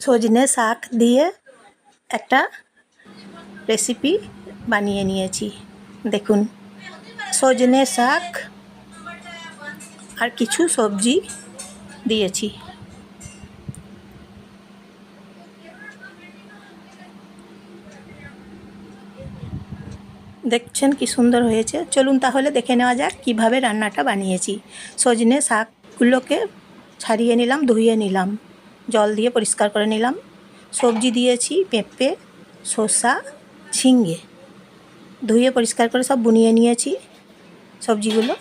সজনে শাক দিয়ে একটা রেসিপি বানিয়ে নিয়েছি। দেখুন, সজনে শাক আর কিছু সবজি দিয়েছি। দেখছেন কি সুন্দর হয়েছে? চলুন তাহলে দেখে নেওয়া যাক কীভাবে রান্নাটা বানিয়েছি। সজনে শাকগুলোকে ছাড়িয়ে নিলাম, ধুয়ে নিলাম। জল দিয়ে পরিষ্কার করে নিলাম। সবজি দিয়েছি, পেঁপে, শসা ঝিঙ্গে ধুয়ে পরিষ্কার করে সব বুনিয়ে নিয়েছি সবজিগুলো।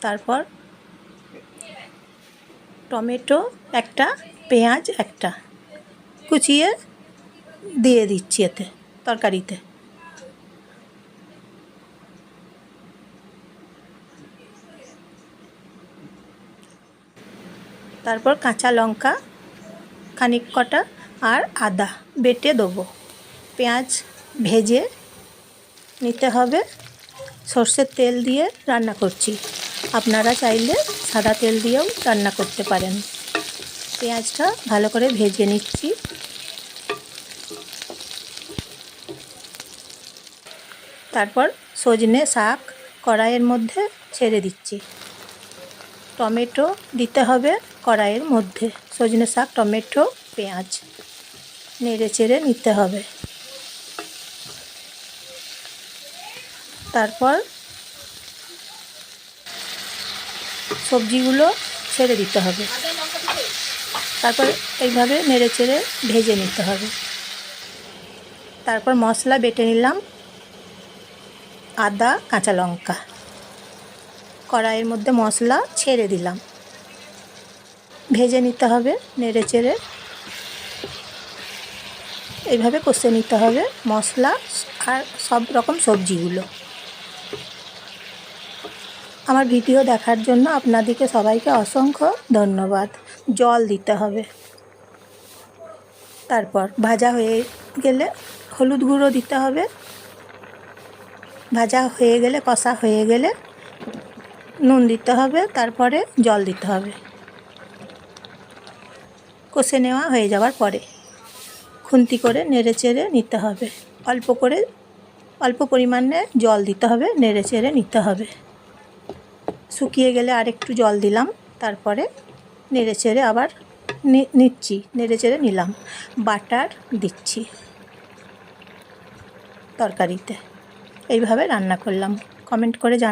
তারপর টমেটো একটা, পেঁয়াজ একটা। কুচিয়ে দিয়ে দিচ্ছি এতে, তরকারিতে। তারপর কাঁচা লঙ্কা, খানিক কটা আর আদা বেটে দেবো। পেঁয়াজ ভেজে নিতে হবে। সর্ষের তেল দিয়ে রান্না করছি। আপনারা চাইলে সাদা তেল দিয়েও রান্না করতে পারেন। পেঁয়াজটা ভালো করে ভেজে নিচ্ছি। তারপর সজনে শাক কড়াইয়ের মধ্যে ছেড়ে দিচ্ছি। টমেটো দিতে হবে। কড়াইয়ের মধ্যে সজনে শাক, টমেটো, পেঁয়াজ নেড়ে চেড়ে নিতে হবে। তারপর সবজিগুলো ছেড়ে দিতে হবে। তারপর এইভাবে নেড়ে চেড়ে ভেজে নিতে হবে। তারপর মশলা বেটে নিলাম আদা, কাঁচা লঙ্কা। কড়াইয়ের মধ্যে মশলা ছেড়ে দিলাম। ভেজে নিতে হবে নেড়ে চেড়ে। এইভাবে কষে নিতে হবে মশলা আর সব রকম সবজিগুলো। আমার ভিডিও দেখার জন্য আপনাদেরকে সবাইকে অসংখ্য ধন্যবাদ। জল দিতে হবে। তারপর ভাজা হয়ে গেলে হলুদ গুঁড়ো দিতে হবে। ভাজা হয়ে গেলে, কষা হয়ে গেলে নুন দিতে হবে, তারপরে জল দিতে হবে। কষে নেওয়া হয়ে যাওয়ার পরে খুন্তি করে নেড়ে চেড়ে নিতে হবে। অল্প করে, অল্প পরিমাণে জল দিতে হবে, নেড়ে চেড়ে নিতে হবে। শুকিয়ে গেলে আরেকটু জল দিলাম, তারপরে নেড়ে চেড়ে আবার নিচ্ছি, নেড়ে চেড়ে নিলাম। বাটার দিচ্ছি তরকারিতে। এইভাবে রান্না করলাম। কমেন্ট করে জান